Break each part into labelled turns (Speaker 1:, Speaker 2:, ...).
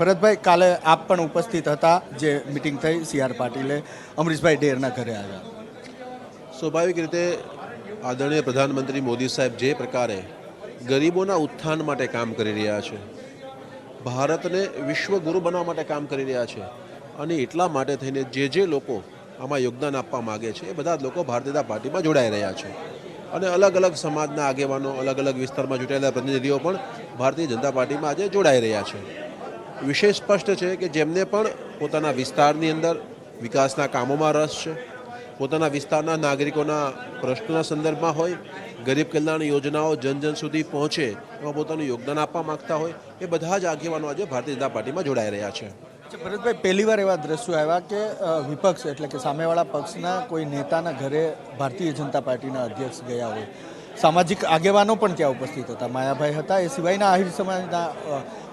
Speaker 1: ભરતભાઈ, કાલે આપ પણ ઉપસ્થિત હતા જે મિટિંગ થઈ સી આર પાટીલે અમરીશભાઈ ડેરના ઘરે આવ્યા.
Speaker 2: સ્વાભાવિક રીતે આદરણીય પ્રધાનમંત્રી મોદી સાહેબ જે પ્રકારે ગરીબોના ઉત્થાન માટે કામ કરી રહ્યા છે, ભારતને વિશ્વગુરુ બનાવવા માટે કામ કરી રહ્યા છે, અને એટલા માટે થઈને જે જે લોકો આમાં યોગદાન આપવા માગે છે, એ બધા જ લોકો ભારતીય પાર્ટીમાં જોડાઈ રહ્યા છે. અને અલગ અલગ સમાજના આગેવાનો, અલગ અલગ વિસ્તારમાં જોડાયેલા પ્રતિનિધિઓ પણ ભારતીય જનતા પાર્ટીમાં આજે જોડાઈ રહ્યા છે. વિષય સ્પષ્ટ છે કે જેમને પણ પોતાના વિસ્તારની અંદર વિકાસના કામોમાં રસ છે, પોતાના વિસ્તારના નાગરિકોના પ્રશ્નોના સંદર્ભમાં હોય, ગરીબ કલ્યાણ યોજનાઓ જન જન સુધી પહોંચે એમાં પોતાનું યોગદાન આપવા માગતા હોય, એ બધા જ આગેવાનો આજે ભારતીય જનતા પાર્ટીમાં જોડાઈ રહ્યા છે.
Speaker 1: ભરતભાઈ પહેલીવાર એવા દ્રશ્યો આવ્યા કે વિપક્ષ, એટલે કે સામેવાળા પક્ષના કોઈ નેતાના ઘરે ભારતીય જનતા પાર્ટીના અધ્યક્ષ ગયા હોય. સામાજિક આગેવાનો પણ ત્યાં ઉપસ્થિત હતા. માયાભાઈ હતા. એ સિવાયના આહિર સમાજના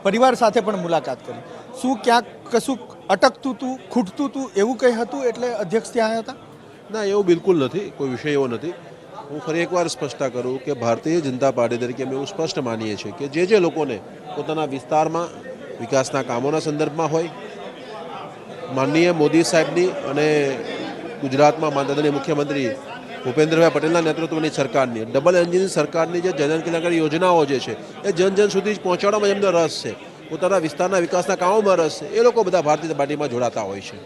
Speaker 1: પરિવાર સાથે પણ મુલાકાત કરી. શું ક્યાંક કશું અટકતું હતું ખૂટતું હતું એવું કંઈ હતું એટલે અધ્યક્ષ ત્યાં હતા?
Speaker 2: ના, એવું બિલકુલ નથી. કોઈ વિષય એવો નથી. હું ફરી એકવાર સ્પષ્ટતા કરું કે ભારતીય જનતા પાર્ટી તરીકે અમે એવું સ્પષ્ટ માનીએ છીએ કે જે જે લોકોને પોતાના વિસ્તારમાં વિકાસના કામોના સંદર્ભમાં હોય, માનનીય મોદી સાહેબની અને ગુજરાતમાં માનનીય મુખ્યમંત્રી ભૂપેન્દ્રભાઈ પટેલના નેતૃત્વની સરકારની ડબલ એન્જિન સરકારની જે જન કલ્યાણકારી યોજનાઓ જે છે, એ જન જન સુધી પહોંચાડવામાં એમનો રસ છે. પોતાના વિસ્તારના વિકાસના કામોમાં રસ છે. એ લોકો બધા ભારતીય પાર્ટીમાં જોડાતા હોય છે.